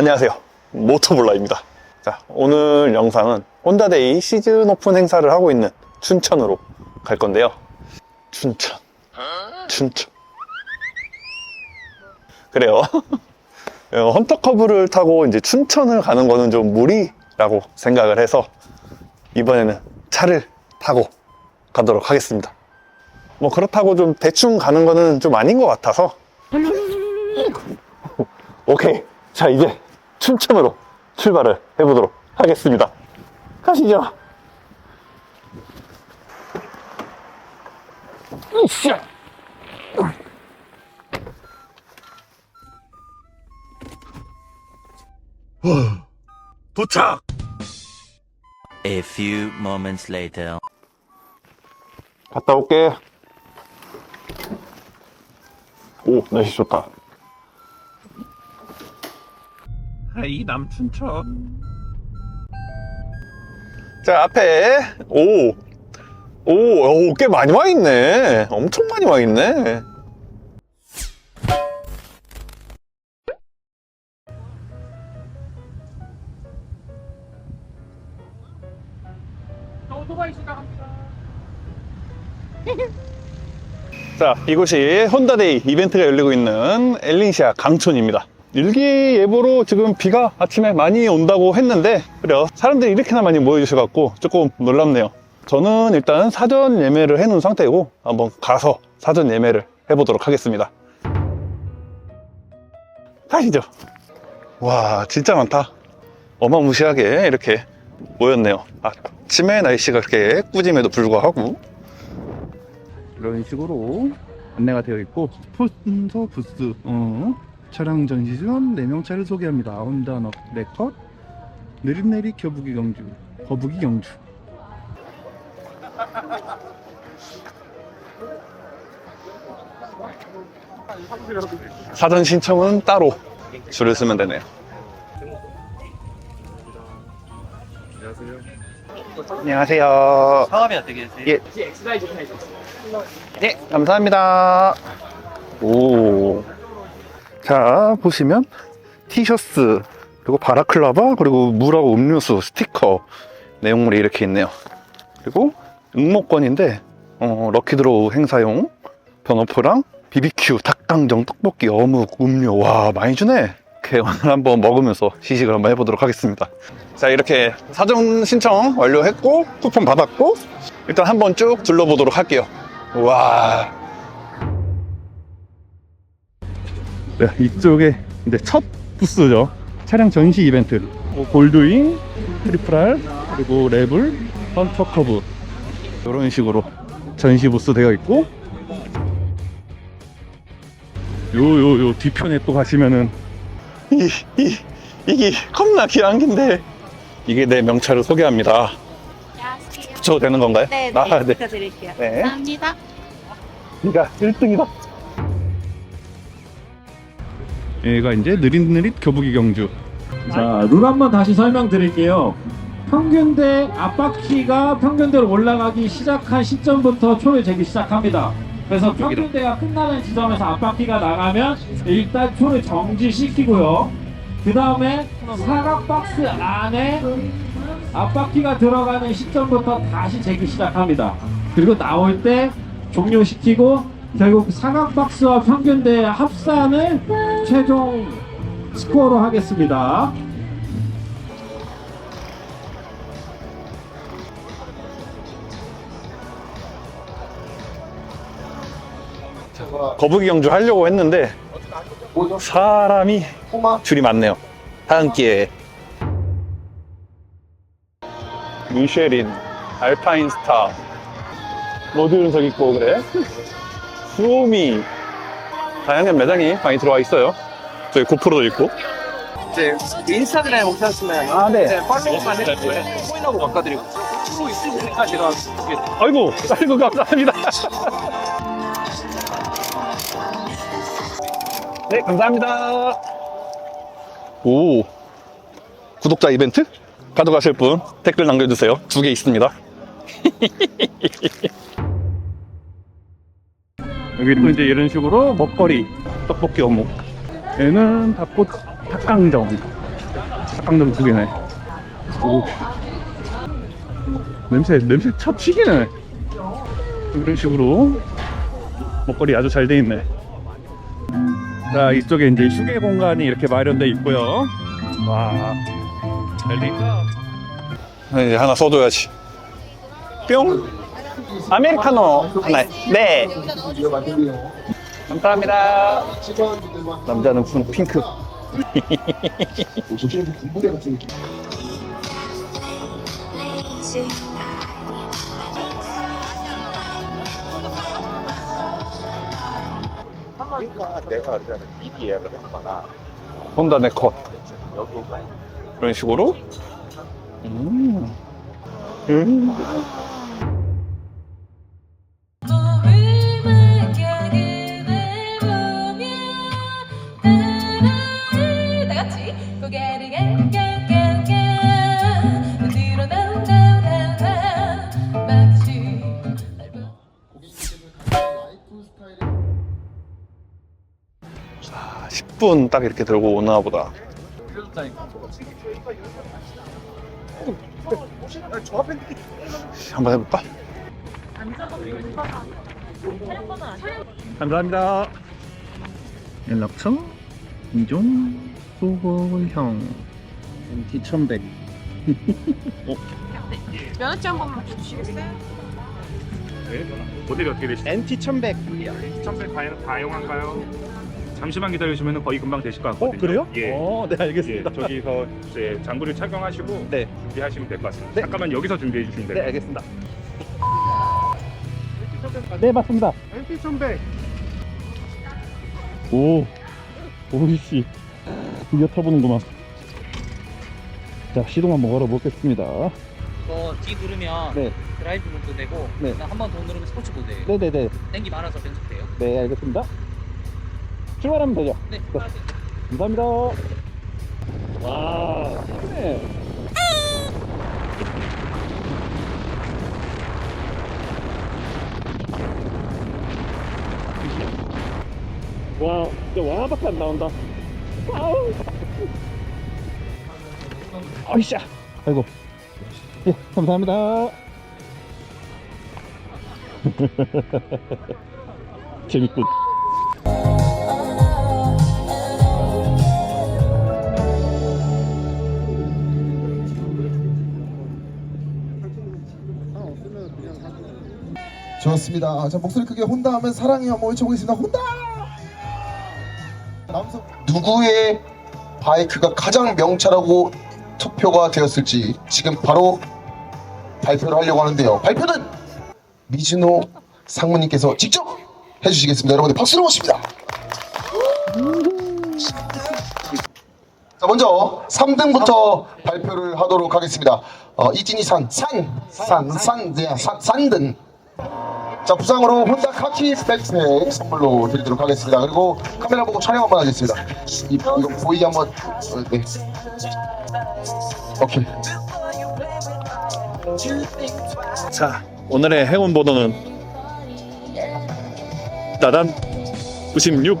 안녕하세요. 모토볼라입니다. 자, 오늘 영상은 혼다데이 시즌 오픈 행사를 하고 있는 춘천으로 갈 건데요. 춘천. 춘천. 그래요. 어, 헌터커브를 타고 이제 춘천을 가는 거는 좀 무리라고 생각을 해서 이번에는 차를 타고 가도록 하겠습니다. 뭐 그렇다고 좀 대충 가는 거는 좀 아닌 것 같아서 오케이. 자, 이제 춘천으로 출발을 해보도록 하겠습니다. 가시죠. 으쌰. 도착! A few moments later. 갔다 올게. 오, 날씨 좋다. 하 이 남춘천 자, 앞에, 오, 오, 오, 꽤 많이 와 있네. 엄청 많이 와 있네. 자, 이곳이 혼다데이 이벤트가 열리고 있는 엘린시아 강촌입니다. 일기예보로 지금 비가 아침에 많이 온다고 했는데, 그래요. 사람들이 이렇게나 많이 모여주셔갖고 조금 놀랍네요. 저는 일단 사전 예매를 해놓은 상태고, 한번 가서 사전 예매를 해보도록 하겠습니다. 가시죠. 와, 진짜 많다. 어마무시하게 이렇게 모였네요. 아침에 날씨가 그렇게 꾸짐에도 불구하고, 이런 식으로 안내가 되어 있고 스폰서 부스 어, 차량 전시전 4명 차를 소개합니다 혼다 너 네컷 느릿내리 겨부기 경주 거북이 경주 사전 신청은 따로 줄을 쓰면 되네요. 안녕하세요. 성함이 어떻게 되세요? 예. 네, 감사합니다. 오. 자, 보시면 티셔츠, 그리고 바라클라바, 그리고 물하고 음료수, 스티커 내용물이 이렇게 있네요. 그리고 응모권인데, 어, 럭키드로우 행사용 변호프랑 BBQ, 닭강정, 떡볶이, 어묵, 음료. 와, 많이 주네. 오케이, 오늘 한번 먹으면서 시식을 한번 해보도록 하겠습니다. 자, 이렇게 사전 신청 완료했고, 쿠폰 받았고, 일단 한번 쭉 둘러보도록 할게요. 와. 네, 이쪽에 이제 첫 부스죠 차량 전시 이벤트 뭐 골드윙, 트리플R 그리고 레블, 헌터 커브 이런 식으로 전시 부스 되어 있고 요 요 요 뒤편에 또 가시면은 이, 이, 이게 겁나 귀한 긴데. 이게 내 명찰을 소개합니다. 안녕하세요. 붙여도 되는 건가요? 네, 아, 네, 네. 부탁드릴게요. 네. 감사합니다. 네가 1등이다. 얘가 이제 느릿느릿 교부기 경주 자, 룰 한번 다시 설명드릴게요. 평균대 앞바퀴가 평균대로 올라가기 시작한 시점부터 초를 재기 시작합니다. 그래서 평균대가 끝나는 지점에서 앞바퀴가 나가면 일단 초를 정지시키고요. 그 다음에 사각 박스 안에 앞바퀴가 들어가는 시점부터 다시 재기 시작합니다. 그리고 나올 때 종료시키고 결국 사각 박스와 평균대의 합산을 최종 스코어로 하겠습니다. 거북이 경주 하려고 했는데 사람이 줄이 많네요. 다음 기회에. 미쉐린, 알파인 스타, 모듈은 저기 있고 그래. 수오미, 다양한 매장이 많이 들어와 있어요. 저기 고프로도 있고. 이제 인스타그램 오셨으면 아, 네. 팔로우만 해주세요. 코인하고 바꿔드리고 프로 있으니까 제가 이게 아이고, 아이고, 감사합니다. 네, 감사합니다. 오, 구독자 이벤트? 가져가실 분 댓글 남겨주세요. 두 개 있습니다. 여기 또 이제 이런 식으로 먹거리 떡볶이 어묵 얘는 닭꽃 닭강정 상등 두 개네. 오. 냄새, 냄새 첫 튀기네. 이런 식으로 먹거리 아주 잘 돼 있네. 자, 이쪽에 이제 휴게 공간이 이렇게 마련돼 있고요. 와, 잘 돼 있다. 네, 하나 써줘야지. 뿅. 아메리카노 하나. 네. 감사합니다. 남자는 푸 핑크. 혼다 내 컷. 이런 식으로. 음. 음. 10분 딱 이렇게 들고 오나 보다. 한번 해볼까? 감사합니다. 연락처 이종 소골형 MT 1100 면허증 한 번만 주시겠어요? 모델이 어떻게 되시죠? NT 1100 1100 가용한가요? 잠시만 기다리시면 거의 금방 되실 것 같거든요. 어 그래요? 예. 어, 네 예, 알겠습니다. 저기서 이제 장구를 착용하시고 네. 준비하시면 될 것 같습니다. 네. 잠깐만 여기서 준비해 주시면 네 돼요. 알겠습니다. 네 맞습니다. NT 1100 오, 오이씨 드디어 타보는구만. 자 시동 한번 걸어보겠습니다. 이거 D 누르면 네. 드라이브 모드 되고 네. 한 번 더 누르면 스포츠 모드예요. 네네네. 땡기 많아서 변속돼요. 네 알겠습니다. 출발하면 되죠. 네. 감사합니다. 와, 네. 와, 진짜 와밖에 안 나온다. 아우. 아이샤. 아이고. 예, 감사합니다. 재밌군. 좋습니다. 자 목소리 크게 혼다 하면 사랑해요 한번 외쳐보겠습니다. 혼다. 남성 누구의 바이크가 가장 명차라고 투표가 되었을지 지금 바로 발표를 하려고 하는데요. 발표는 미즈노 상무님께서 직접 해주시겠습니다. 여러분들 박수로 모십니다. 자 먼저 3등부터 발표를 하도록 하겠습니다. 어, 이진이 산, 산, 산, 산, 네, 산, 산등. 자 부상으로 혼다 카키 백팩 선물로 드리도록 하겠습니다. 그리고 카메라 보고 촬영 한번 하겠습니다. 이, 이거 보이게 한번 어, 네. 오케이. 자, 오늘의 행운 번호는 따단 96.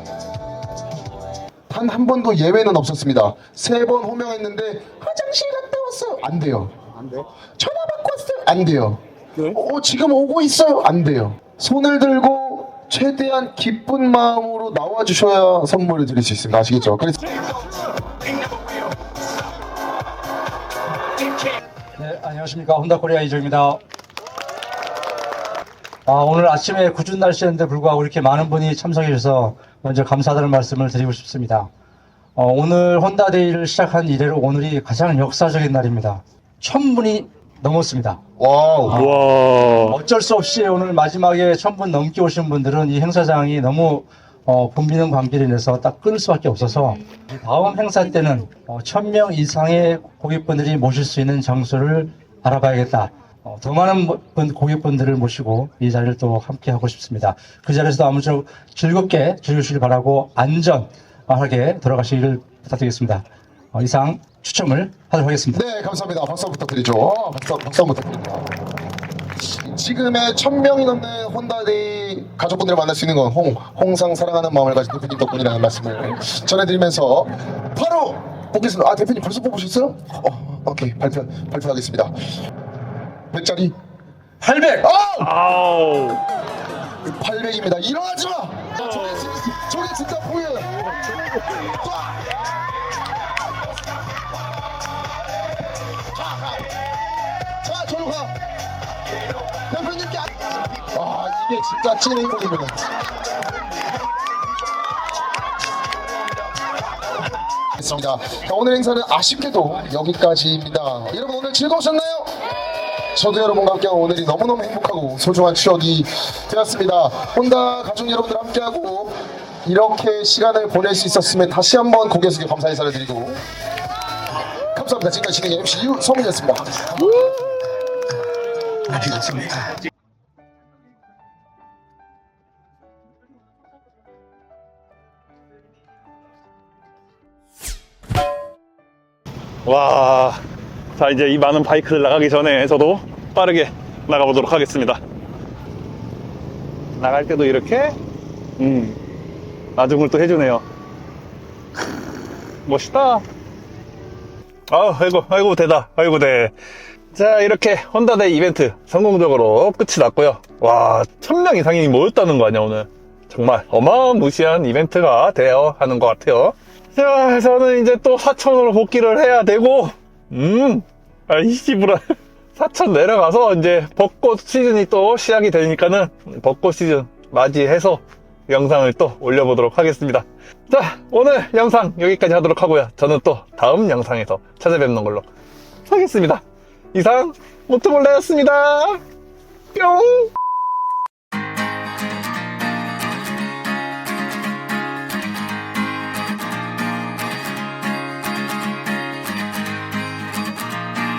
단 한 번도 예외는 없었습니다. 세 번 호명했는데 화장실 갔다 왔어요. 안 돼요. 안 돼? 전화 받고 왔어요. 안 돼요. 어, 지금 오고 있어요. 안 돼요. 손을 들고 최대한 기쁜 마음으로 나와 주셔야 선물을 드릴 수 있습니다. 아시겠죠? 그래서 네, 안녕하십니까. 혼다코리아 이조입니다. 아, 오늘 아침에 궂은 날씨였는데 불구하고 이렇게 많은 분이 참석해 주셔서 먼저 감사드리는 말씀을 드리고 싶습니다. 어, 오늘 혼다데이를 시작한 이래로 오늘이 가장 역사적인 날입니다. 천 분이 넘었습니다. 와우. 와. 어쩔 수 없이 오늘 마지막에 천분 넘게 오신 분들은 이 행사장이 너무 어, 붐비는 관계로 인해서 딱 끊을 수밖에 없어서 다음 행사 때는 어, 천명 이상의 고객분들이 모실 수 있는 장소를 알아봐야겠다. 어, 더 많은 모- 분- 고객분들을 모시고 이 자리를 또 함께 하고 싶습니다. 그 자리에서도 아무쪼록 즐겁게 즐기시길 바라고 안전하게 돌아가시길 부탁드리겠습니다. 어, 이상 추첨을 하도록 하겠습니다. 네, 감사합니다. 박수 한번 부탁드리죠. 박수, 박수 한번 부탁드립니다. 지금의 천 명이 넘는 혼다데이 가족분들을 만날 수 있는 건 홍, 홍상 사랑하는 마음을 가진 대표님 덕분이라는 말씀을 전해드리면서 바로 뽑겠습니다. 아 대표님 벌써 뽑으셨어요? 어, 오케이 발표 발표하겠습니다. 100짜리 800. 아! 아우 800입니다. 일어나지 마. 진짜 찐 행복이구나. 있습니다. 자, 오늘 행사는 아쉽게도 여기까지입니다. 여러분 오늘 즐거우셨나요? 저도 여러분과 함께한 오늘이 너무너무 행복하고 소중한 추억이 되었습니다. 혼다 가족 여러분들 함께하고 이렇게 시간을 보낼 수 있었음에 다시 한번 고개 숙여 감사 인사를 드리고 감사합니다. 지금까지 진행 MC 유성민이었습니다. 와, 자 이제 이 많은 바이크들 나가기 전에 저도 빠르게 나가보도록 하겠습니다. 나갈 때도 이렇게, 음, 나중을 또 해주네요. 크, 멋있다. 아, 아이고, 아이고, 대다. 아이고, 대. 자, 이렇게 혼다대 이벤트 성공적으로 끝이 났고요. 와, 천명 이상이 모였다는 거 아니야, 오늘. 정말 어마무시한 이벤트가 되어 하는 것 같아요. 자, 저는 이제 또 사천으로 복귀를 해야 되고, 음, 아이 씨부라. 사천 내려가서 이제 벚꽃 시즌이 또 시작이 되니까는 벚꽃 시즌 맞이해서 영상을 또 올려보도록 하겠습니다. 자, 오늘 영상 여기까지 하도록 하고요. 저는 또 다음 영상에서 찾아뵙는 걸로 하겠습니다. 이상, 모트볼레였습니다. 뿅!